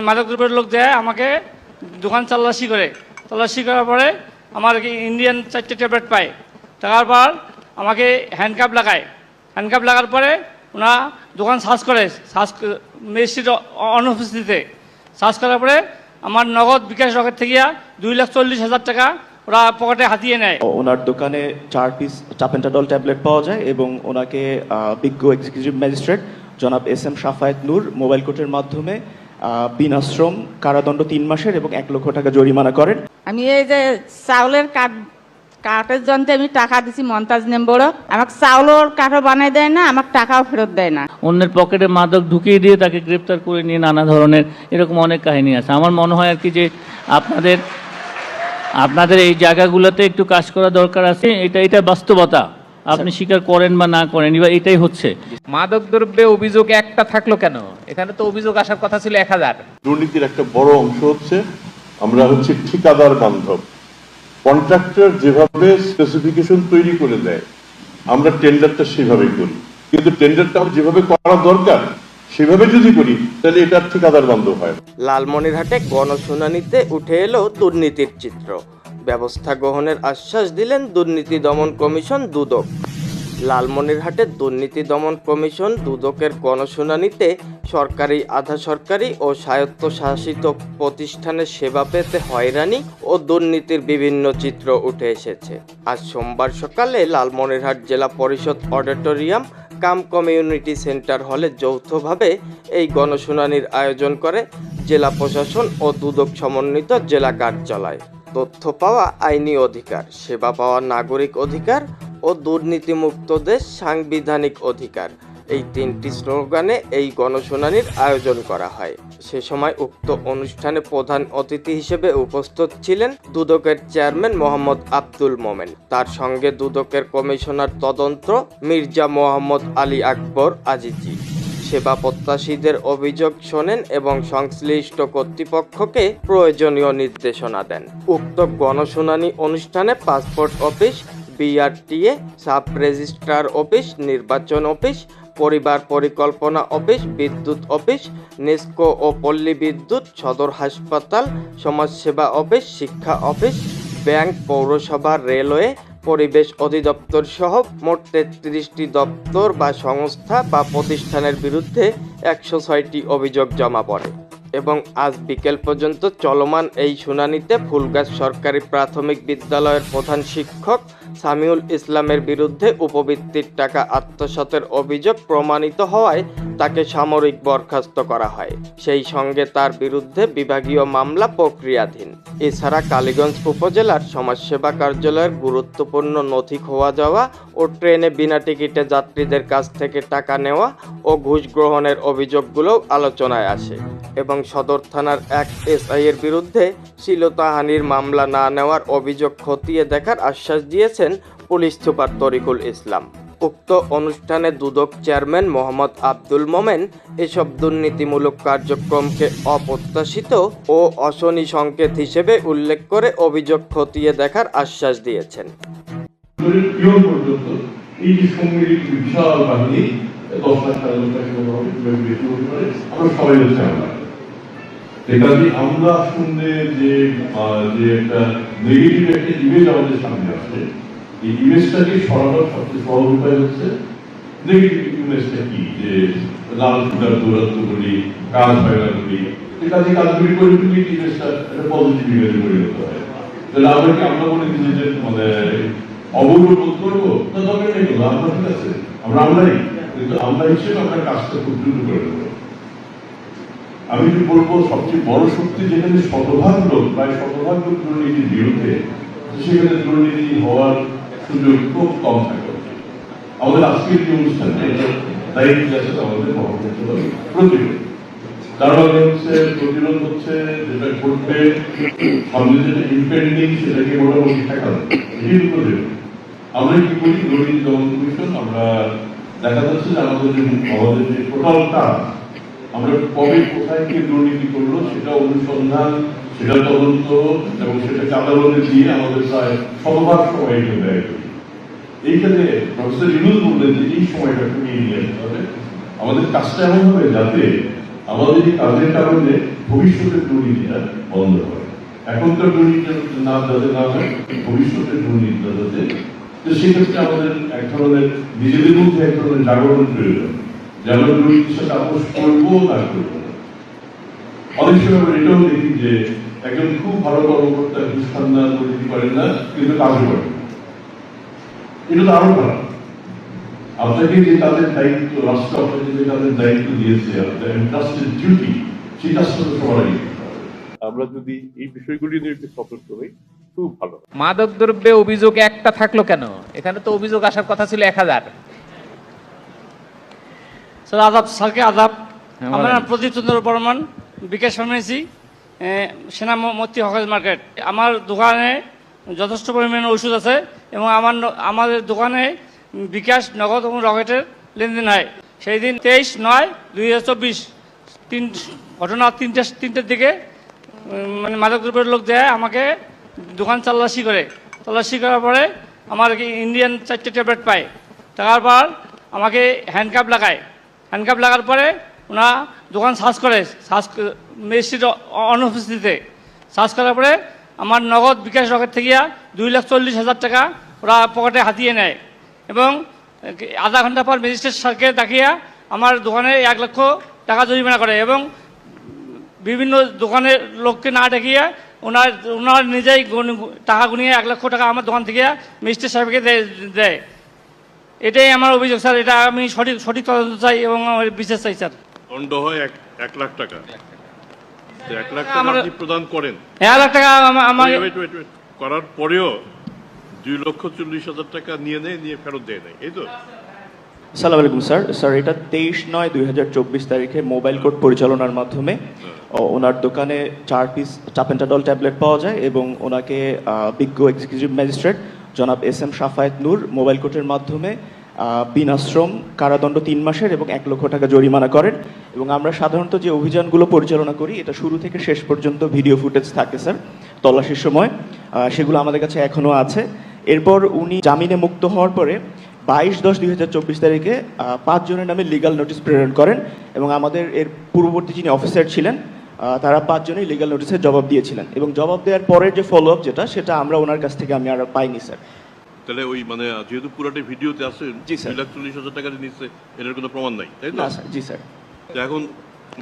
মাদক দ্রব্যের লোক দেয় আমাকে দোকান তল্লাশি করে। তল্লাশি করার পরে আমার ইন্ডিয়ান চারটে ট্যাবলেট পায়। টাকার পর আমাকে হ্যান্ডকাপ লাগায়। হ্যান্ডকাপ লাগার পরে ওনা দোকান সার্চ করে সার্চ ম্যাজিস্ট্রেট অনুপস্থিতিতে সার্চ করার পরে আমার নগদ বিকাশ রকেট থেকে দুই লাখ চল্লিশ হাজার টাকা ওরা পকেটে হাতিয়ে নেয়। ওনার দোকানে চার পিস চাপেন্টাডল ট্যাবলেট পাওয়া যায় এবং ওনাকে বিজ্ঞ এক্সিকিউটিভ ম্যাজিস্ট্রেট জনাব S M Safayet Noor mobile কোর্টের মাধ্যমে বিনাশ্রম কারাদণ্ড তিন মাসের এবং এক লক্ষ টাকা জরিমানা করেন। আমি এই যে চাউলের কাঠ কাঠের যন্ত্রে আমি টাকা দিছি মন্তাজ নেম্বর আমাকে চাউলের কাঠও বানাই দেয় না আমাকে টাকাও ফেরত দেয় না। অন্যের পকেটে মাদক ঢুকিয়ে দিয়ে তাকে গ্রেপ্তার করে নিয়ে নানা ধরনের এরকম অনেক কাহিনী আছে। আমার মনে হয় আর কি যে আপনাদের আপনাদের এই জায়গাগুলোতে একটু কাজ করা দরকার আছে। এটা এটা বাস্তবতা। আপনি স্বীকার করেন বা না করেন এবার এটাই হচ্ছে। মাদক দ্রব্যে অভিযোগ একটা থাকল কেন? এখানে তো অভিযোগ আসার কথা ছিল এক হাজার। দুর্নীতির একটা বড় অংশ হচ্ছে আমরা হচ্ছে ঠিকাদার বান্ধব। কন্ট্রাক্টর যেভাবে স্পেসিফিকেশন তৈরি করে দেয় আমরা টেন্ডারটা সেভাবেই করি। কিন্তু টেন্ডারটা যেভাবে করা দরকার সেভাবে যদি করি তাহলে এটা ঠিকাদার বান্ধব হয়। লালমনিরহাটে গণশুনানিতে উঠে এলো দুর্নীতির চিত্র। ব্যবস্থা গ্রহণের আশ্বাস দিলেন দুর্নীতি দমন কমিশন দুদক। লালমনিরহাটে দুর্নীতি দমন কমিশন দুদকের গণশুনানিতে সরকারি, আধা সরকারি ও স্বায়ত্তশাসিত প্রতিষ্ঠানের সেবা পেতে হয়রানি ও দুর্নীতির বিভিন্ন চিত্র উঠে এসেছে। আজ সোমবার সকালে লালমনিরহাট জেলা পরিষদ অডিটোরিয়াম কাম কমিউনিটি সেন্টার হলে যৌথভাবে এই গণশুনানির আয়োজন করে জেলা প্রশাসন ও দুদক সমন্বিত জেলা কার্যালয়। তথ্য পাওয়া আইনি অধিকার, সেবা পাওয়া নাগরিক অধিকার ও দুর্নীতিমুক্ত দেশ সাংবিধানিক অধিকার। এই তিনটি স্লোগানে এই গণশুনানির আয়োজন করা হয়। সে সময় উক্ত অনুষ্ঠানে প্রধান অতিথি হিসেবে উপস্থিত ছিলেন দুদকের চেয়ারম্যান মোহাম্মদ আব্দুল মোমেন। তার সঙ্গে দুদকের কমিশনার তদন্ত মির্জা মোহাম্মদ আলী আকবর আজিজি। সেবা প্রত্যাশীদের অভিযোগ শোনেন এবং সংশ্লিষ্ট কর্তৃপক্ষকে প্রয়োজনীয় নির্দেশনা দেন। উক্ত গণশুনানি অনুষ্ঠানে passport office, BRTA, sub registrar office, নির্বাচন অফিস, পরিবার পরিকল্পনা অফিস, বিদ্যুৎ অফিস, নেস্কো ও পল্লী বিদ্যুৎ, সদর হাসপাতাল, সমাজসেবা অফিস, শিক্ষা অফিস, ব্যাংক, পৌরসভা, রেলওয়ে পরিবেশ অধিদপ্তর সহ মোট তেত্রিশটি দপ্তর বা সংস্থা বা প্রতিষ্ঠানের বিরুদ্ধে একশো ছয়টি অভিযোগ জমা পড়ে। এবং আজ বিকেল পর্যন্ত চলমান এই শুনানিতে ফুলগাছ সরকারি প্রাথমিক বিদ্যালয়ের প্রধান শিক্ষক সামিউল ইসলামের বিরুদ্ধে উপবৃত্তির টাকা আত্মসাতের অভিযোগ প্রমাণিত হওয়ায় তাকে সামরিক বরখাস্ত করা হয়। সেই সঙ্গে তার বিরুদ্ধে বিভাগীয় মামলা প্রক্রিয়াধীন। এছাড়া কালীগঞ্জ উপজেলার সমাজসেবা কার্যালয়ের গুরুত্বপূর্ণ নথি খোয়া যাওয়া ও ট্রেনে বিনা টিকিটে যাত্রীদের কাছ থেকে টাকা নেওয়া ও ঘুষ গ্রহণের অভিযোগগুলোও আলোচনায় আসে এবং সদর থানার এক এসআই এর বিরুদ্ধে শ্লীলতাহানির মামলা না নেওয়ার অভিযোগ খতিয়ে দেখার আশ্বাস দিয়েছেন পুলিশ সুপার তরিকুল ইসলাম। উক্ত অনুষ্ঠানে দুদক চেয়ারম্যান মোহাম্মদ আব্দুল মোমেন এসব দুর্নীতিমূলক কার্যক্রমকে অপ্রত্যাশিত ও অশনি সংকেত হিসেবে উল্লেখ করে অভিযোগ খতিয়ে দেখার আশ্বাস দিয়েছেন। বিশাল বাহিনী, দশ লাখ আমরা সবাই আমরা। আমরা শুনলে যে একটা নেগেটিভ একটা ইমেজ আমাদের সামনে আসে, এই ইমেজটাকে সরানোর সবচেয়ে সহজ উপায় হচ্ছে নেগেটিভ ইমেজটা কি? যে লাল সুতার করি, কাজ না করি কাজগুলি করে ফেলি ইমেজটা একটা পজিটিভ ইমেজে পরিণত হয়। তাহলে আমরা কি, আমরা মনে করি যে মানে বোধ করব? না, দরকার নেই আমরা ঠিক আছে, আমরা আমরাই, কিন্তু আমরা হিসেবে আমরা কাজটা খুব দ্রুত করে দেবো আমি বলব, সবচেয়ে বড় শক্তি যেখানে শতভাগ লোক, প্রায় শতভাগ লোক দুর্নীতির বিরুদ্ধে, সেখানে দুর্নীতি হওয়ার সুযোগ খুব কম থাকে। আমাদের আজকের যে অনুষ্ঠান এটা দায়িত্ব আছে আমাদের প্রতিরোধ। তার মানে হচ্ছে প্রতিরোধ হচ্ছে যেটা ঘটবে, সামনে যেটা ইম্পেন্ডিং সেটাকে মোটামুটি ঠেকানো। এটি প্রতিরোধ। আমরা কি করি? দুর্নীতি দমন কমিশন, আমরা দেখা যাচ্ছে যে আমাদের যে আমাদের যে টোটাল কাজ আমরা কবে কোথায় কে দুর্নীতি করল সেটা অনুসন্ধান, সেটা তদন্ত এবং সেটাকে আদালতে দিয়ে আমাদের প্রায় শতভাগ সময় এটা ব্যয় করি এইখানে প্রফেসর ইনুজ বললেন যে এই সময়টা কমিয়ে নিয়ে আসতে হবে আমাদের কাজটা এমন হবে যাতে আমাদের এই কাজের কারণে ভবিষ্যতের দুর্নীতিটা বন্ধ হয়। এখনকার দুর্নীতিটা না, যাতে না হয় ভবিষ্যতের দুর্নীতিটা যাতে তো সেক্ষেত্রে আমাদের এক ধরনের নিজেদের মধ্যে এক ধরনের জাগরণ প্রয়োজন সাথে আপোষ করব না করব অনেক সময় আমরা এটাও দেখি যে একজন খুব ভালো কর্মকর্তা ঘুষ খান না করে দিতে না কিন্তু কাজও করেন এটা তো আরও খারাপ আপনাকে যে তাদের দায়িত্ব রাষ্ট্র আপনাকে যে তাদের দায়িত্ব দিয়েছে ট্রাস্টের ডিউটি সেই কাজটা তো সবার আগে আমরা যদি এই বিষয়গুলি নিয়ে একটু সতর্ক হই খুব ভালো। মাদক দ্রব্যে অভিযোগ একটা থাকল কেন? এখানে তো অভিযোগ আসার কথা ছিল এক হাজার। স্যার আদাব স্যারকে আদাব আমার। নাম প্রদীপ চন্দ্র বর্মন বিকাশ ফার্মেসি সেনা মতি হকাজ মার্কেট। আমার দোকানে যথেষ্ট পরিমাণে ওষুধ আছে এবং আমার আমাদের দোকানে বিকাশ নগদ এবং রকেটের লেনদেন হয়। সেই দিন তেইশ নয় দুই হাজার চব্বিশ তিন ঘটনা তিনটে তিনটের দিকে মানে মাদক দ্রব্যের লোক দেয় আমাকে দোকান তল্লাশি করে। তল্লাশি করার পরে আমার কি ইন্ডিয়ান চারটে ট্যাবলেট পায়। তারপর আমাকে হ্যান্ডকাপ লাগায়। হ্যান্ডকাপ লাগার পরে ওনা দোকান সার্চ করে, সার্চ ম্যাজিস্ট্রেট অনুপস্থিতিতে। সার্চ করার পরে আমার নগদ বিকাশ রকেট থেকে দুই লাখ চল্লিশ হাজার টাকা ওরা পকেটে হাতিয়ে নেয় এবং আধা ঘণ্টা পর ম্যাজিস্ট্রেট স্যারকে দেখিয়ে আমার দোকানে এক লক্ষ টাকা জরিমানা করে এবং বিভিন্ন দোকানের লোককে না ডেকিয়ে ওনার ওনার নিজেই টাকা গুনিয়ে এক লক্ষ টাকা আমার দোকান থেকে মিস্টার সাহেবকে দেয়। এটাই আমার অভিযোগ স্যার। এটা আমি সঠিক সঠিক তদন্ত চাই এবং আমার বিশেষ চাই স্যার। দণ্ড হয় এক এক লাখ টাকা। তো এক লাখ টাকা আমার- আপনি প্রদান করেন। এক লাখ টাকা আমা- আমার Wait, wait, wait. করার পরেও দুই লক্ষ চল্লিশ হাজার টাকা নিয়ে নেয় নিয়ে ফেরত দেয় নাই এই তো? সালাম আলাইকুম স্যার। স্যার এটা তেইশ নয় দুই হাজার চব্বিশ তারিখে মোবাইল কোড পরিচালনার মাধ্যমে ও, ওনার দোকানে চার পিস চাপেন্টাডল ট্যাবলেট পাওয়া যায় এবং ওনাকে আহ, বিজ্ঞ এক্সিকিউটিভ ম্যাজিস্ট্রেট জনাব S M Safayet Noor mobile কোর্টের মাধ্যমে বিনাশ্রম কারাদণ্ড তিন মাসের এবং এক লক্ষ টাকা জরিমানা করেন। এবং আমরা সাধারণত যে অভিযানগুলো পরিচালনা করি, এটা শুরু থেকে শেষ পর্যন্ত ভিডিও ফুটেজ থাকে, স্যার, তল্লাশির সময়। সেগুলো আমাদের কাছে এখনও আছে। এরপর উনি জামিনে মুক্ত হওয়ার পরে বাইশ দশ দুই হাজার চব্বিশ তারিখে পাঁচজনের নামে লিগাল নোটিশ প্রেরণ করেন এবং আমাদের এর পূর্ববর্তী যিনি অফিসার ছিলেন তারা পাঁচজনই লিগাল নোটিসের জবাব দিয়েছিলেন। এবং জবাব দেওয়ার পরের যে ফলো আপ যেটা সেটা আমরা ওনার কাছ থেকে আমি আর পাইনি স্যার। তাহলে ওই মানে যেহেতু পুরাটা ভিডিওতে আছে জি, স্যার। দুই লাখ চল্লিশ হাজার টাকা নিচ্ছে এটার কোনো প্রমাণ নাই তাই না জি স্যার। তো এখন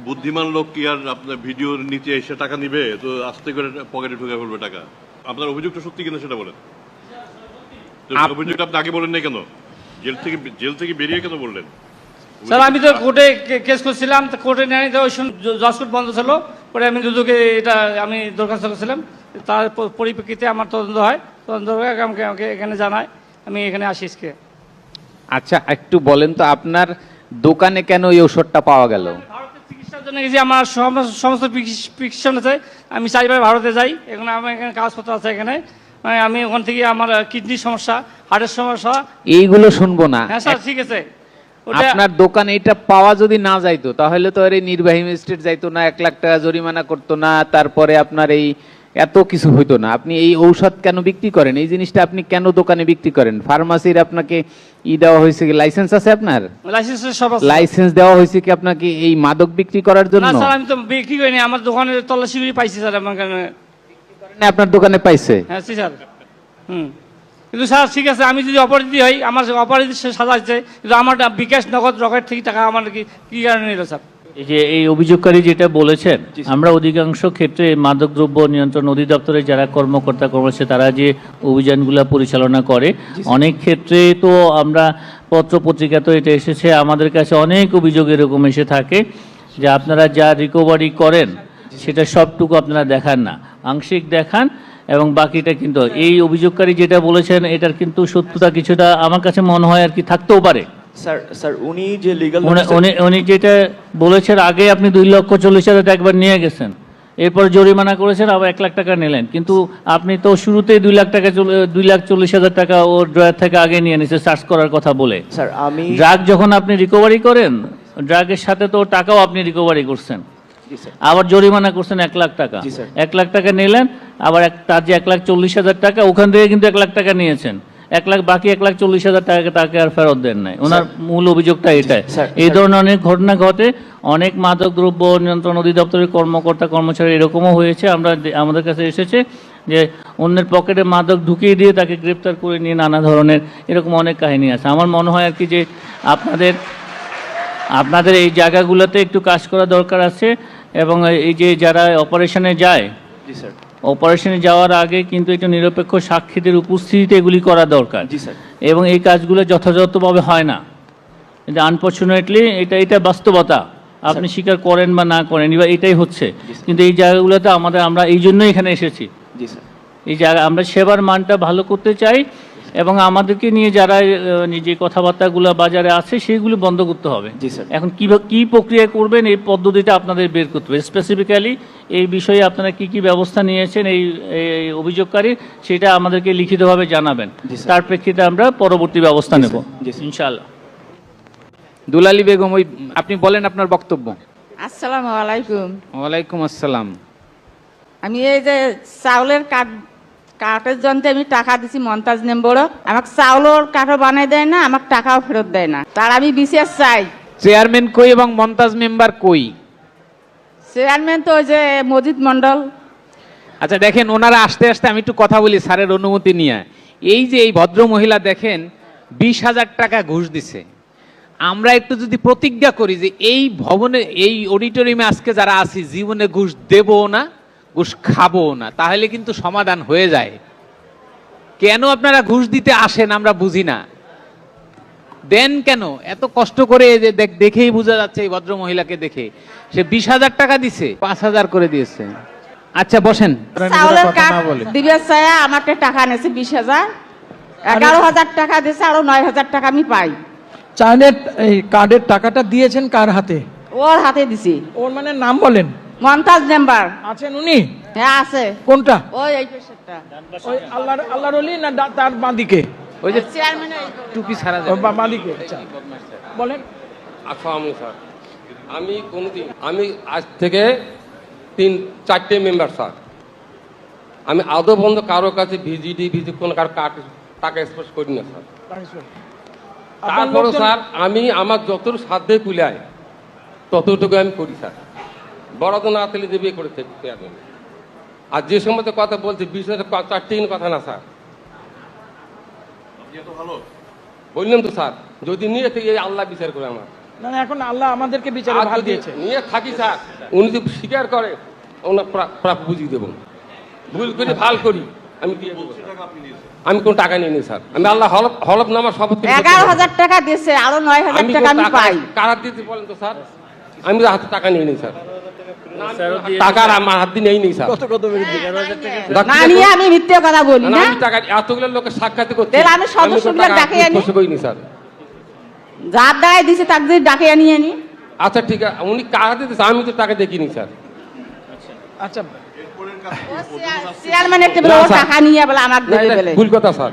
বুদ্ধিমান লোক কি আর আপনার ভিডিওর নিচে এসে টাকা নিবে? তো আস্তে করে পকেটে ঢুকে ফেলবে টাকা। আপনার অভিযোগটা সত্যি কিনা সেটা বলেন। অভিযোগটা আপনি আগে বলেন নাই কেন? জেল থেকে জেল থেকে বেরিয়ে কেন বললেন? স্যার আমি তো কোর্টে কেস করছিলাম তো কোর্টে নেয়নি তো ওই সময় জ- জজ বন্ধ ছিল পরে আমি দুদুকে এটা আমি দরখাস্ত করেছিলাম। তার পরিপ্রেক্ষিতে আমার তদন্ত হয় তদন্ত করে আমাকে আমাকে এখানে জানায় আমি এখানে আসি আজকে। আচ্ছা একটু বলেন তো আপনার দোকানে কেন এই ওষুধটা পাওয়া গেল? চিকিৎসার জন্য গেছি আমার সমস্ত- সমস্ত আছে আমি চাইবার ভারতে যাই এখন আমার এখানে কাগজপত্র আছে এখানে। মানে আমি ওখান থেকে আমার কিডনির সমস্যা হার্টের সমস্যা। এইগুলো শুনব না। হ্যাঁ স্যার ঠিক আছে। আপনার দোকানে এটা পাওয়া যদি না যাইতো তাহলে তো আর এই নির্বাহী ম্যাজিস্ট্রেট যাইতো না এক লাখ টাকা জরিমানা করতো না তারপরে আপনার এই এত কিছু হইতো না। আপনি এই ঔষধ কেন বিক্রি করেন? এই জিনিসটা আপনি কেন দোকানে বিক্রি করেন? ফার্মাসির আপনাকে ই দেওয়া হয়েছে কি? লাইসেন্স আছে আপনার? লাইসেন্সের সব আছে। লাইসেন্স দেওয়া হয়েছে কি আপনাকে এই মাদক বিক্রি করার জন্য? না স্যার আমি তো বিক্রি করিনি। আমার দোকানে তল্লাশি করে পাইছি স্যার আমার এখানে আপনার দোকানে পাইছে? হ্যাঁ স্যার। হুম। কিন্তু স্যার ঠিক আছে আমি যদি অপরাধী হই আমার অপরাধী সে সাজা হচ্ছে কিন্তু আমার বিকাশ নগদ রকেট থেকে টাকা আমার কি কি কারণে নিল স্যার? এই যে এই অভিযোগকারী যেটা বলেছেন আমরা অধিকাংশ ক্ষেত্রে মাদকদ্রব্য নিয়ন্ত্রণ অধিদপ্তরের যারা কর্মকর্তা কর্মচারী তারা যে অভিযানগুলো পরিচালনা করে অনেক ক্ষেত্রে তো আমরা পত্র পত্রিকা তো এটা এসেছে আমাদের কাছে অনেক অভিযোগ এরকম এসে থাকে যে আপনারা যা রিকভারি করেন সেটা সবটুকু আপনারা দেখান না। আংশিক দেখান এবং বাকিটা কিন্তু এই অভিযোগকারী যেটা বলেছেন এটার কিন্তু সত্যতা কিছুটা আমার কাছে মনে হয় আর কি থাকতেও পারে। স্যার স্যার উনি যে লিগাল উনি- যেটা বলেছেন আগে আপনি দুই লক্ষ চল্লিশ হাজার একবার নিয়ে গেছেন। এরপর জরিমানা করেছেন আবার এক লাখ টাকা নিলেন। কিন্তু আপনি তো শুরুতেই দুই লাখ টাকা দুই লাখ চল্লিশ হাজার টাকা ওর ড্রয়ার থেকে আগে নিয়ে নিছে সার্চ করার কথা বলে। স্যার আমি ড্রাগ যখন আপনি রিকভারি করেন ড্রাগের সাথে তো টাকাও আপনি রিকভারি করছেন। আবার জরিমানা করছেন এক লাখ টাকা। এক লাখ টাকা নিলেন আবার তার যে এক লাখ চল্লিশ হাজার টাকা ওখান থেকে কিন্তু এক লাখ টাকা নিয়েছেন। এক লাখ বাকি এক লাখ চল্লিশ হাজার টাকা তাকে আর ফেরত দেন নাই। ওনার মূল অভিযোগটা এটাই। এই ধরনের অনেক ঘটনা ঘটে। অনেক মাদক দ্রব্য নিয়ন্ত্রণ অধিদপ্তরের কর্মকর্তা কর্মচারী এরকমও হয়েছে। আমরা আমাদের কাছে এসেছে যে অন্যের পকেটে মাদক ঢুকিয়ে দিয়ে তাকে গ্রেপ্তার করে নিয়ে নানা ধরনের এরকম অনেক কাহিনী আছে। আমার মনে হয় আর কি যে আপনাদের আপনাদের এই জায়গাগুলোতে একটু কাজ করা দরকার আছে। এবং এই যে যারা অপারেশনে যায় জি স্যার। অপারেশনে যাওয়ার আগে কিন্তু একটু নিরপেক্ষ সাক্ষীদের উপস্থিতিতে এগুলি করা দরকার। জি স্যার। এবং এই কাজগুলো যথাযথভাবে হয় না। কিন্তু আনফর্চুনেটলি এটা এটা বাস্তবতা। আপনি স্বীকার করেন বা না করেন এবার এটাই হচ্ছে। কিন্তু এই জায়গাগুলোতে আমাদের আমরা এই জন্যই এখানে এসেছি। জি স্যার। এই জায়গা আমরা সেবার মানটা ভালো করতে চাই। এবং আমাদেরকে নিয়ে যারা নিজে কথাবার্তাগুলো বাজারে আছে সেইগুলো বন্ধ করতে হবে। জি, স্যার। এখন কি কি প্রক্রিয়া করবেন এই পদ্ধতিটা আপনাদের বের করতে হবে। স্পেসিফিক্যালি এই বিষয়ে আপনারা কি কি ব্যবস্থা নিয়েছেন এই অভিযোগকারী সেটা আমাদেরকে লিখিতভাবে জানাবেন। তার প্রেক্ষিতে আমরা পরবর্তী ব্যবস্থা নেব। ইনশাআল্লাহ। দুলালী বেগম ওই আপনি বলেন আপনার বক্তব্য। আসসালামু আলাইকুম। ওয়ালাইকুম আসসালাম। আমি এই যে চাউলের কাঠ কাঠের যন্ত্রে আমি টাকা দিছি মন্তাজ নেম্বরক আমাকে চাউলের কাঠও বানাই দেয় না আমাকে টাকাও ফেরত দেয় না। তার আমি বিশেষ চাই। চেয়ারম্যান কই এবং মন্তাজ মেম্বার কই? চেয়ারম্যান তো ওই যে মজিদ মন্ডল আচ্ছা দেখেন ওনারা আসতে আসতে আমি একটু কথা বলি স্যারের অনুমতি নিয়ে। এই যে এই ভদ্র মহিলা দেখেন বিশ হাজার টাকা ঘুষ দিছে। আমরা একটু যদি প্রতিজ্ঞা করি যে এই ভবনে এই অডিটোরিয়ামে আজকে যারা আছি জীবনে ঘুষ দেবো না ঘুষ খাব না। তাহলে কিন্তু সমাধান হয়ে যায়। কেন আপনারা ঘুষ দিতে আসেন আমরা বুঝি না। দেন কেন? এত কষ্ট করে যে দেখেই বোঝা যাচ্ছে এই ভদ্র মহিলাকে দেখে। সে বিশ হাজার টাকা দিছে পাঁচ হাজার করে দিয়েছে। আচ্ছা বসেন। আমাকে টাকা নেছে বিশ হাজার। এগারো হাজার টাকা দিয়েছে আরও নয় হাজার টাকা আমি পাই। চায়নের এই কার্ডের টাকাটা দিয়েছেন কার হাতে? ওর হাতে দিছি। ওর মানে নাম বলেন। মন্তাজ মেম্বার আছেন উনি? হ্যাঁ আছে। কোনটা? ওই এই পেশেন্টটা ওই আল্লাহর আল্লাহর অলি না তার বাঁদিকে? ওই যে চেয়ারম্যান টুপি সারা ও বা- বাঁদিকে আচ্ছা। বলেন। আসসালামু স্যার। আমি কোনোদিন আমি আজ থেকে তিন চারটে মেম্বার স্যার। আমি আদৌ বন্ধ কারও কাছে ভিজিডি ভিজি কোনো কারও কাট টাকা স্পর্শ করি না স্যার। আপনার তারপরে স্যার আমি আমার যতটুকু সাধ্যে কুলায় ততটুকু আমি করি স্যার। বরাদ্দ না তেলে দেবে করে থাকতে আর যে সময় কথা বলছে বিশেষ চারটে কথা না স্যার। বললাম তো স্যার যদি নিয়ে থেকে আল্লাহ বিচার করে আমার। না না, এখন আল্লাহ আমাদেরকে বিচারে আর দিয়েছে। নিয়ে থাকি স্যার উনি যদি স্বীকার করে ওনার প্রা- প্রাপ্য বুঝিয়ে দেবো। ভুল করি ভালো করি আমি দিয়ে দেবো আমি কোনো টাকা নিয়ে নিই স্যার। আমি আল্লাহ হলফ হলফ নামার শপথ এগারো হাজার টাকা দিয়েছে আরও নয় হাজার টাকা আমি পাই। কারা দিতে বলেন তো স্যার? আমি তো হাতে টাকা নিয়ে নিই স্যার। আমার হাত দিয়ে নেই নিই স্যার। কত কত না নিয়ে আমি মিথ্যে কথা বলি না, না? আমি টাকা এতগুলো লোকের সাক্ষাৎ করছি। আমি সদস্যগুলো ডাকে আনি? স্পর্শ করিনি স্যার। যার দিছে ডাকে আচ্ছা ঠিক আছে। উনি কারা আমি তো টাকা দেখিনি স্যার। আচ্ছা। চেয়ারম্যানের টেবিলে ও টাকা নিয়ে বলে আমার ভুল কথা স্যার।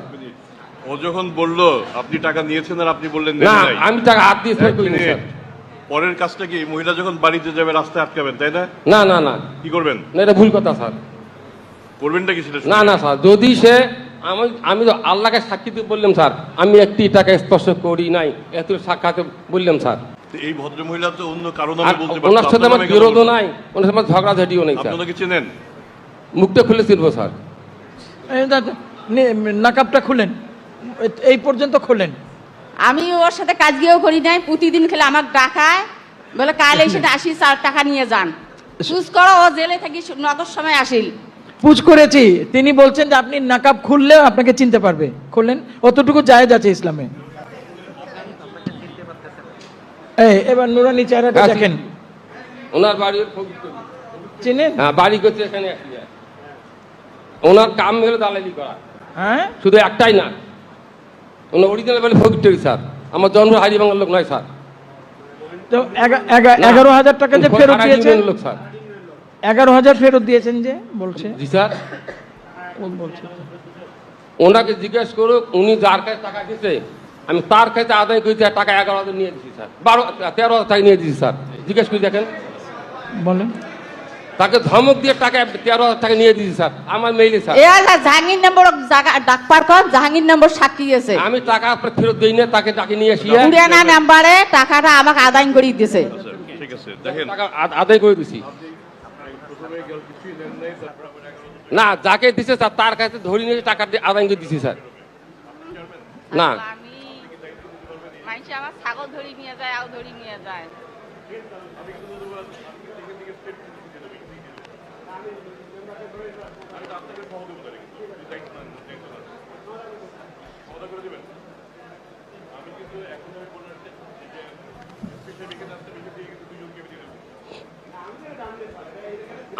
ও যখন বলল আপনি টাকা নিয়েছেন আর আপনি বললেন না নাই। আমি টাকা হাত দিয়ে স্যার। পরের কাজটা কি মহিলা যখন বাড়িতে যাবে রাস্তায় আটকাবেন তাই না? না না না। কি করবেন? না এটা ভুল কথা স্যার। করবেনটা কি সেটা না না স্যার যদি সে আমি আমি তো আল্লাহকে সাক্ষী দিয়ে বললাম স্যার আমি একটি টাকা স্পর্শ করি নাই এত সাক্ষাতে বললাম স্যার। তো এই ভদ্র মহিলা তো অন্য কারও আর নামে বলতে ওনার পারতো সাথে আমার বলতো? নাই ওনার সাথে আমার ঝগড়াঝাটিও নেই আপনি স্যার। ওনাকে চেনেন? মুখটা খুলে ফিরবো স্যার। নাকাবটা খুলেন এই পর্যন্ত খোলেন। আমি ওর সাথে কাজ গিয়েও করি নাই প্রতিদিন খেলে আমার ডাকায়। বলে কাল এই সাথে আসি চার টাকা নিয়ে যান। চুজ করো ও জেলে থাকি নগদ সময় আসিল। পুজ করেছি। তিনি বলছেন যে আপনি নাকাব খুললেও আপনাকে চিনতে পারবে। খুললেন। অতটুকু জায়েজ আছে ইসলামে। এই এবার নুরানি চেহারাটা আচ্ছা। দেখেন। ওনার বাড়ি চিনেন? হ্যাঁ বাড়ি করছে এখানে। ওনার কাম হলো দালালি করা। হ্যাঁ? শুধু একটাই না ওনার অরিজিনাল বাড়ি ফকিরটরি স্যার। আমার জন্ম হারিবাংলার লোক নয় স্যার। তো এগা- এগা- এগারো হাজার টাকা যে ফেরত দিয়েছেন? লোক স্যার। এগারো হাজার ফেরত দিয়েছেন যে বলছে। জি স্যার। বলছে? ওনাকে জিজ্ঞেস করুক উনি যার কাছে টাকা দিয়েছে আমি তার কাছে আদায় করেছি টাকা এগারো হাজার নিয়ে দিচ্ছি স্যার। বারো তেরো হাজার টাকা নিয়ে দিচ্ছি স্যার। জিজ্ঞেস করে দেখেন। বলেন। তাকে ধমক দিয়ে টাকা তেরো হাজার টাকা নিয়ে দিয়েছি স্যার। আমার মেইলে স্যার। জাহাঙ্গীর নম্বর জায়গা ডাক পার কর জাহাঙ্গীর নম্বর সাক্ষী আছে। আমি টাকা আপনার ফেরত দিই না তাকে ডাকে নিয়ে আসি পুরানা নাম্বারে টাকাটা আমাকে আদায় করে দিছে ঠিক আছে দেখেন। টাকা আদায় করে দিছি। না যাকে দিছে স্যার তার কাছে ধরে নিয়ে টাকা দিয়ে আদায় করে দিছি স্যার। না। আমার ছাগল ধরি নিয়ে যায় আও ধরি নিয়ে যায়।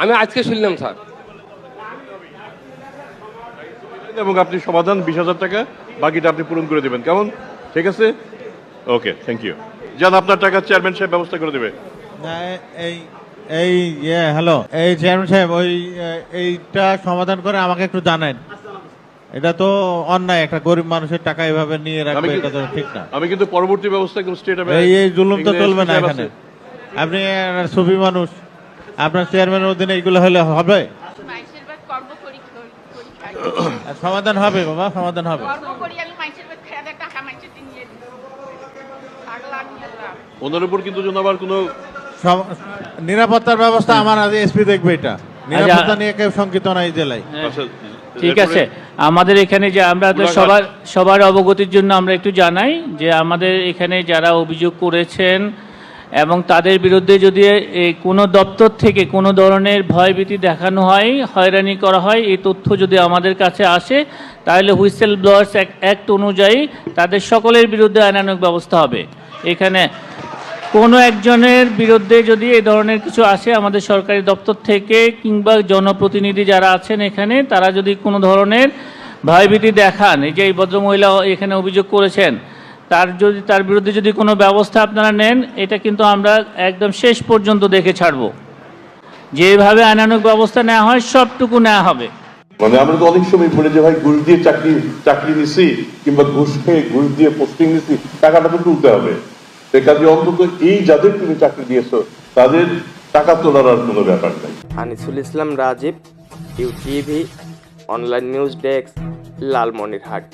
আমি আজকে শুনলাম স্যার। এবং আপনি সমাধান বিশ হাজার টাকা বাকিটা আপনি পূরণ করে দেবেন। কেমন? ঠিক আছে? ওকে থ্যাংক ইউ যান আপনার টাকা চেয়ারম্যান সাহেব ব্যবস্থা করে দেবে। না, এই এই ইয়ে হ্যালো এই চেয়ারম্যান সাহেব ওই এইটা সমাধান করে আমাকে একটু জানেন। এটা তো অন্যায় একটা গরিব মানুষের টাকা এভাবে নিয়ে রাখবে এটা তো ঠিক না। আমি কিন্তু পরবর্তী ব্যবস্থা একদম স্টেট এই এই জুলুম তো চলবে না এখানে। আপনি সুফি মানুষ আপনার চেয়ারম্যানের অধীনে এইগুলো হলে হবে? সমাধান হবে বাবা সমাধান হবে। ওনার উপর কিন্তু যেন আবার কোনো নিরাপত্তার ব্যবস্থা আমার আজ এসপি দেখবে এটা। নিরাপত্তা নিয়ে কেউ শঙ্কিত নাই জেলায়। আচ্ছা, ঠিক আছে। আমাদের এখানে যে আমরা তো সবার সবার অবগতির জন্য আমরা একটু জানাই যে আমাদের এখানে যারা অভিযোগ করেছেন এবং তাদের বিরুদ্ধে যদি এই কোনো দপ্তর থেকে কোনো ধরনের ভয়ভীতি দেখানো হয় হয়রানি করা হয় এই তথ্য যদি আমাদের কাছে আসে তাহলে হুইসেল ব্লোয়ার্স অ্যাক্ট অনুযায়ী তাদের সকলের বিরুদ্ধে আইনানুগ ব্যবস্থা হবে। এখানে কোনো একজনের বিরুদ্ধে যদি এই ধরনের কিছু আসে আমাদের সরকারি দপ্তর থেকে কিংবা জনপ্রতিনিধি যারা আছেন এখানে, তারা যদি কোনো ধরনের ভয়ভীতি দেখান, এই যে এই ভদ্রমহিলা এখানে অভিযোগ করেছেন, তার যদি, তার বিরুদ্ধে যদি কোনো ব্যবস্থা আপনারা নেন, এটা কিন্তু আমরা একদম শেষ পর্যন্ত দেখে ছাড়ব। যেভাবে আইনানুগ ব্যবস্থা নেওয়া হয়, সবটুকু নেওয়া হবে। মানে আমরা তো অনেক সময় বলে যে ভাই ঘুষ দিয়ে চাকরি চাকরি নিছি কিংবা ঘুষ খেয়ে ঘুষ দিয়ে পোস্টিং নিছি, টাকাটা তো তুলতে হবে। কাজে অন্তত এই যাদের তুমি চাকরি দিয়েছ, তাদের টাকা তোলার আর কোনো ব্যাপার নাই। Anisul Islam Rajib, UTV, online news desk, Lalmonirhat.